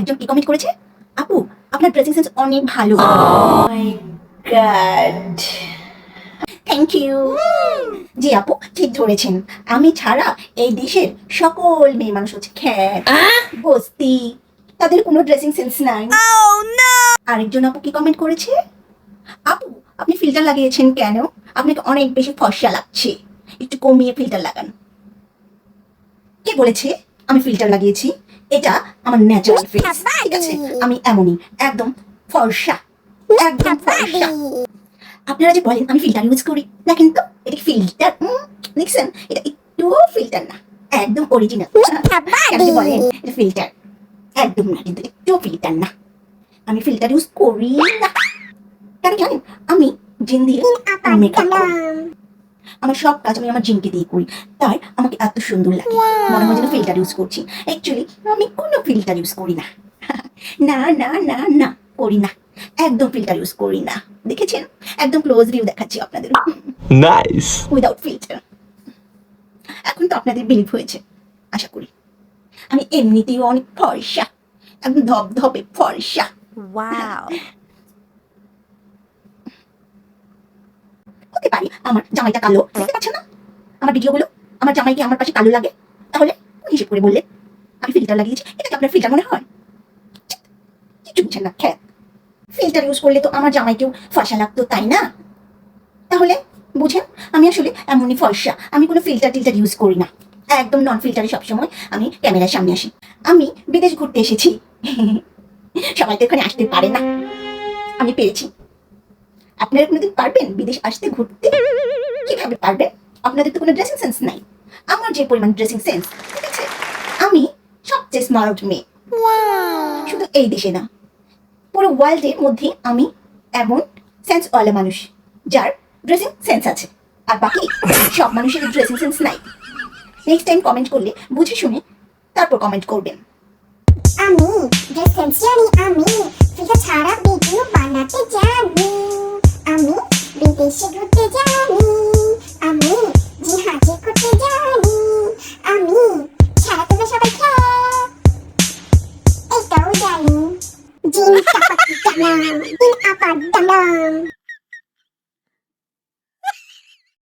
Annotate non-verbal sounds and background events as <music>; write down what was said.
একজন কি কমেন্ট করেছে? আপু আপনার ড্রেসিং সেন্স অনেক ভালো। গড থ্যাংক ইউ জি আপু ঠিক ধরেছেন। আমি ছাড়া এই দেশের সকল মেয়ে মানুষ হচ্ছে খ্যাত বস্তি তাদের কোনো ড্রেসিং সেন্স নাই। আরেকজন আপু কি কমেন্ট করেছে? আপু আপনি ফিল্টার লাগিয়েছেন কেন? আপনাকে অনেক বেশি ফর্সা লাগছে। একটু কমিয়ে ফিল্টার লাগান। কে বলেছে? আমি ফিল্টার লাগিয়েছি। এটা আমার ন্যাচারাল ফেস ঠিক আছে? আমি এমনই একদম ফর্সা একদম ফর্সা। আপনারা যে বলেন আমি ফিল্টার ইউজ করি দেখেন তো এটা ফিল্টার দেখছেন? এটা একটু ফিল্টার না। একদম অরিজিনাল কেন যে বলেন এটা ফিল্টার একদম না কিন্তু একটু ফিল্টার না। আমি ফিল্টার ইউজ করি না। কেন জানেন? আমি জিন দিয়ে মেকআপ আমার সব কাজ আমি আমার জিমকে দিয়ে করি। তাই আমাকে এত সুন্দর লাগে। মনে হয় যেন ফিল্টার ইউজ করছি। অ্যাকচুয়ালি আমি কোনো ফিল্টার ইউজ করি না। <laughs> না না না না করি না। একদম ফিল্টার ইউজ করি না। দেখেছেন? একদম ক্লোজ ভিউ দেখাচ্ছি আপনাদের। Nice. উইদাউট ফিল্টার এখন তো আপনাদের বিলিভ হয়েছে আশা করি। আমি এমনিতেই অনেক ফর্সা। একদম ধপধপে ফর্সা। Wow. পারি, আমার জামাইটা কালো। দেখতে পাচ্ছেন না? আমার ভিডিওগুলো আমার জামাইকে আমার পাশে কালো লাগে? তাহলে হিসেব করে বললেন আমি ফিল্টার লাগিয়েছি, এটা কি আপনার ফিল্টার মনে হয়? কিছু বুঝছেন না, খ্যাত। ফিল্টার ইউজ করলে তো আমার জামাইকেও ফর্সা লাগতো, তাই না? তাহলে বুঝেন, আমি আসলে এমনই ফর্সা, আমি কোনো ফিল্টার টিল্টার ইউজ করি না। একদম নন ফিল্টারে সবসময় আমি ক্যামেরার সামনে আসি। আমি বিদেশ ঘুরতে এসেছি। <laughs> সবাই তো এখানে আসতে পারে না। আমি পেরেছি। আপনারা কোনোদিন পারবেন বিদেশ আসতে ঘুরতে? কীভাবে পারবেন? আপনাদের তো কোনো ড্রেসিং সেন্স নাই। আমার যে পরিমাণ ড্রেসিং সেন্স ঠিক আছে? আমি সবচেয়ে স্মার্ট মেয়ে। শুধু এই দেশে না পুরো ওয়ার্ল্ডের মধ্যে আমি এমন সেন্স সেন্সওয়ালা মানুষ যার ড্রেসিং সেন্স আছে। আর বাকি সব মানুষের ড্রেসিং সেন্স নাই। নেক্সট টাইম কমেন্ট করলে বুঝে শুনে তারপর কমেন্ট করবেন। আমি ড্রেস সেন্স জানি আমি ফিল্টার ছাড়া ভিডিও বানাতে Kapag ka na, inapag ka na.